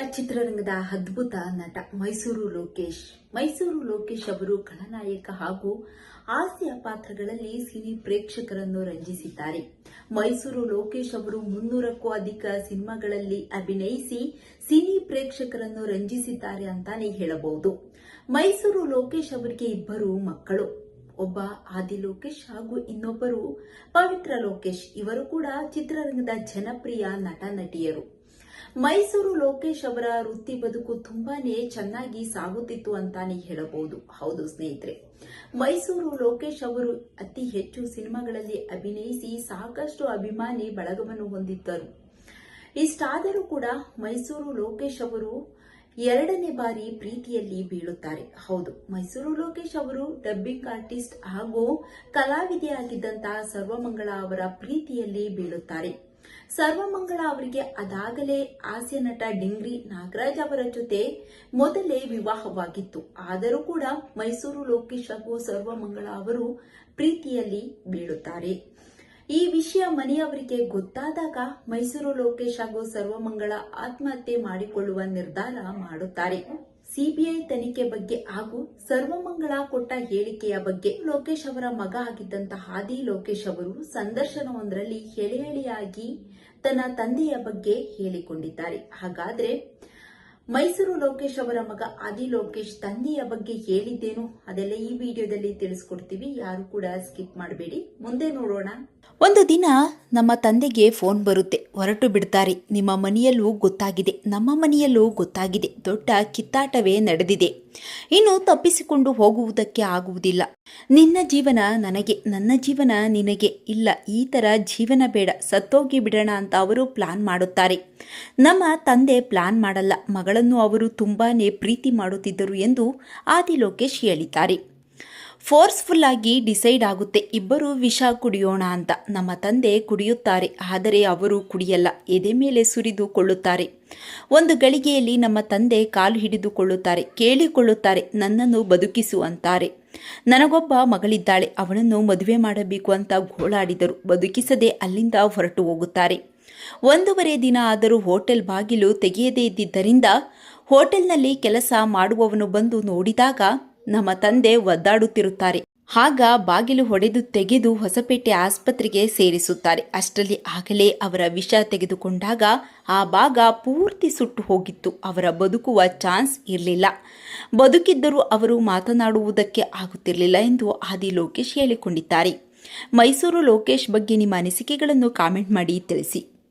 ಚಿತ್ರರಂಗದ ಅದ್ಭುತ ನಟ ಮೈಸೂರು ಲೋಕೇಶ್. ಮೈಸೂರು ಲೋಕೇಶ್ ಅವರು ಖಳನಾಯಕ ಹಾಗೂ ಹಾಸ್ಯ ಪಾತ್ರಗಳಲ್ಲಿ ಸಿನಿ ಪ್ರೇಕ್ಷಕರನ್ನು ರಂಜಿಸಿದ್ದಾರೆ. ಮೈಸೂರು ಲೋಕೇಶ್ ಅವರು ಮುನ್ನೂರಕ್ಕೂ ಅಧಿಕ ಸಿನಿಮಾಗಳಲ್ಲಿ ಅಭಿನಯಿಸಿ ಸಿನಿ ಪ್ರೇಕ್ಷಕರನ್ನು ರಂಜಿಸಿದ್ದಾರೆ ಅಂತಾನೆ ಹೇಳಬಹುದು. ಮೈಸೂರು ಲೋಕೇಶ್ ಅವರಿಗೆ ಇಬ್ಬರು ಮಕ್ಕಳು. ಒಬ್ಬ ಆದಿ ಲೋಕೇಶ್ ಹಾಗೂ ಇನ್ನೊಬ್ಬರು ಪವಿತ್ರ ಲೋಕೇಶ್. ಇವರು ಕೂಡ ಚಿತ್ರರಂಗದ ಜನಪ್ರಿಯ ನಟ ನಟಿಯರು ಮೈಸೂರು ಲೋಕೇಶ್ ಅವರ ವೃತ್ತಿ ಬದುಕು ತುಂಬಾನೇ ಚೆನ್ನಾಗಿ ಸಾಗುತ್ತಿತ್ತು ಅಂತಾನೆ ಹೇಳಬಹುದು. ಹೌದು ಸ್ನೇಹಿತರೆ, ಮೈಸೂರು ಲೋಕೇಶ್ ಅವರು ಅತಿ ಹೆಚ್ಚು ಸಿನಿಮಾಗಳಲ್ಲಿ ಅಭಿನಯಿಸಿ ಸಾಕಷ್ಟು ಅಭಿಮಾನಿ ಬಳಗವನ್ನು ಹೊಂದಿದ್ದರು. ಇಷ್ಟಾದರೂ ಕೂಡ ಮೈಸೂರು ಲೋಕೇಶ್ ಅವರು ಎರಡನೇ ಬಾರಿ ಪ್ರೀತಿಯಲ್ಲಿ ಬೀಳುತ್ತಾರೆ. ಹೌದು, ಮೈಸೂರು ಲೋಕೇಶ್ ಅವರು ಡಬ್ಬಿಂಗ್ ಆರ್ಟಿಸ್ಟ್ ಹಾಗೂ ಕಲಾವಿದೆಯಾಗಿದ್ದಂತಹ ಸರ್ವಮಂಗಳ ಅವರ ಪ್ರೀತಿಯಲ್ಲಿ ಬೀಳುತ್ತಾರೆ. ಸರ್ವಮಂಗಳ ಅವರಿಗೆ ಅದಾಗಲೇ ಹಾಸ್ಯ ನಟ ಡಿಂಗ್ರಿ ನಾಗರಾಜ್ ಅವರ ಜೊತೆ ಮೊದಲೇ ವಿವಾಹವಾಗಿತ್ತು. ಆದರೂ ಕೂಡ ಮೈಸೂರು ಲೋಕೇಶ್ ಹಾಗೂ ಸರ್ವಮಂಗಳ ಅವರು ಪ್ರೀತಿಯಲ್ಲಿ ಬೀಳುತ್ತಾರೆ. ಈ ವಿಷಯ ಮನೆಯವರಿಗೆ ಗೊತ್ತಾದಾಗ ಮೈಸೂರು ಲೋಕೇಶ್ ಹಾಗೂ ಸರ್ವಮಂಗಳ ಆತ್ಮಹತ್ಯೆ ಮಾಡಿಕೊಳ್ಳುವ ನಿರ್ಧಾರ ಮಾಡುತ್ತಾರೆ. ಸಿಬಿಐ ತನಿಖೆ ಬಗ್ಗೆ ಹಾಗೂ ಸರ್ವಮಂಗಳ ಕೊಟ್ಟ ಹೇಳಿಕೆಯ ಬಗ್ಗೆ ಲೋಕೇಶ್ ಅವರ ಮಗ ಆಗಿದ್ದಂತಹ ಆದಿ ಲೋಕೇಶ್ ಅವರು ಸಂದರ್ಶನವೊಂದರಲ್ಲಿ ಎಳೆ ಎಳೆಯಾಗಿ ತನ್ನ ತಂದೆಯ ಬಗ್ಗೆ ಹೇಳಿಕೊಂಡಿದ್ದಾರೆ. ಹಾಗಾದ್ರೆ ಮೈಸೂರು ಲೋಕೇಶ್ ಅವರ ಮಗ ಆದಿ ಲೋಕೇಶ್ ತಂದೆಯ ಬಗ್ಗೆ ಹೇಳಿದ್ದೇನು ಅದೆಲ್ಲ ಈ ವಿಡಿಯೋದಲ್ಲಿ ತಿಳಿಸ್ಕೊಡ್ತೀವಿ. ಯಾರು ಕೂಡ ಸ್ಕಿಪ್ ಮಾಡಬೇಡಿ. ಮುಂದೆ ನೋಡೋಣ. ಒಂದು ದಿನ ನಮ್ಮ ತಂದೆಗೆ ಫೋನ್ ಬರುತ್ತೆ. ಹೊರಟು ಬಿಡ್ತಾರೆ. ನಿಮ್ಮ ಮನೆಯಲ್ಲೂ ಗೊತ್ತಾಗಿದೆ. ನಮ್ಮ ಮನೆಯಲ್ಲೂ ಗೊತ್ತಾಗಿದೆ. ದೊಡ್ಡ ಕಿತ್ತಾಟವೇ ನಡೆದಿದೆ. ಇನ್ನು ತಪ್ಪಿಸಿಕೊಂಡು ಹೋಗುವುದಕ್ಕೆ ಆಗುವುದಿಲ್ಲ. ನಿನ್ನ ಜೀವನ ನನಗೆ, ನನ್ನ ಜೀವನ ನಿನಗೆ ಇಲ್ಲ. ಈ ಥರ ಜೀವನ ಬೇಡ. ಸತ್ತೋಗಿ ಬಿಡೋಣ ಅಂತ ಅವರು ಪ್ಲಾನ್ ಮಾಡುತ್ತಾರೆ. ನಮ್ಮ ತಂದೆ ಪ್ಲಾನ್ ಮಾಡಲ್ಲ. ಮಗಳನ್ನು ಅವರು ತುಂಬಾ ಪ್ರೀತಿ ಮಾಡುತ್ತಿದ್ದರು ಎಂದು ಆದಿ ಲೋಕೇಶ್ ಹೇಳಿದ್ದಾರೆ. ಫೋರ್ಸ್ಫುಲ್ ಆಗಿ ಡಿಸೈಡ್ ಆಗುತ್ತೆ, ಇಬ್ಬರು ವಿಷ ಕುಡಿಯೋಣ ಅಂತ. ನಮ್ಮ ತಂದೆ ಕುಡಿಯುತ್ತಾರೆ, ಆದರೆ ಅವರು ಕುಡಿಯಲ್ಲ, ಎದೆ ಮೇಲೆ ಸುರಿದುಕೊಳ್ಳುತ್ತಾರೆ ಒಂದು ಗಳಿಗೆಯಲ್ಲಿ ನಮ್ಮ ತಂದೆ ಕಾಲು ಹಿಡಿದುಕೊಳ್ಳುತ್ತಾರೆ, ಕೇಳಿಕೊಳ್ಳುತ್ತಾರೆ, ನನ್ನನ್ನು ಬದುಕಿಸು ಅಂತಾರೆ. ನನಗೊಬ್ಬ ಮಗಳಿದ್ದಾಳೆ, ಅವಳನ್ನು ಮದುವೆ ಮಾಡಬೇಕು ಅಂತ ಗೋಳಾಡಿದರು, ಬದುಕಿಸದೆ ಅಲ್ಲಿಂದ ಹೊರಟು ಹೋಗುತ್ತಾರೆ. ಒಂದೂವರೆ ದಿನ ಆದರೂ ಹೋಟೆಲ್ ಬಾಗಿಲು ತೆಗೆಯದೇ ಇದ್ದಿದ್ದರಿಂದ ಹೋಟೆಲ್ನಲ್ಲಿ ಕೆಲಸ ಮಾಡುವವನು ಬಂದು ನೋಡಿದಾಗ ನಮ್ಮ ತಂದೆ ಒದ್ದಾಡುತ್ತಿರುತ್ತಾರೆ. ಆಗ ಬಾಗಿಲು ಹೊಡೆದು ತೆಗೆದು ಹೊಸಪೇಟೆ ಆಸ್ಪತ್ರೆಗೆ ಸೇರಿಸುತ್ತಾರೆ. ಅಷ್ಟರಲ್ಲಿ ಆಗಲೇ ಅವರ ವಿಷ ತೆಗೆದುಕೊಂಡಾಗ ಆ ಭಾಗ ಪೂರ್ತಿ ಸುಟ್ಟು ಹೋಗಿತ್ತು. ಅವರ ಬದುಕುವ ಚಾನ್ಸ್ ಇರಲಿಲ್ಲ. ಬದುಕಿದ್ದರೂ ಅವರು ಮಾತನಾಡುವುದಕ್ಕೆ ಆಗುತ್ತಿರಲಿಲ್ಲ ಎಂದು ಆದಿ ಲೋಕೇಶ್ ಹೇಳಿಕೊಂಡಿದ್ದಾರೆ. ಮೈಸೂರು ಲೋಕೇಶ್ ಬಗ್ಗೆ ನಿಮ್ಮ ಅನಿಸಿಕೆಗಳನ್ನು ಕಾಮೆಂಟ್ ಮಾಡಿ ತಿಳಿಸಿ.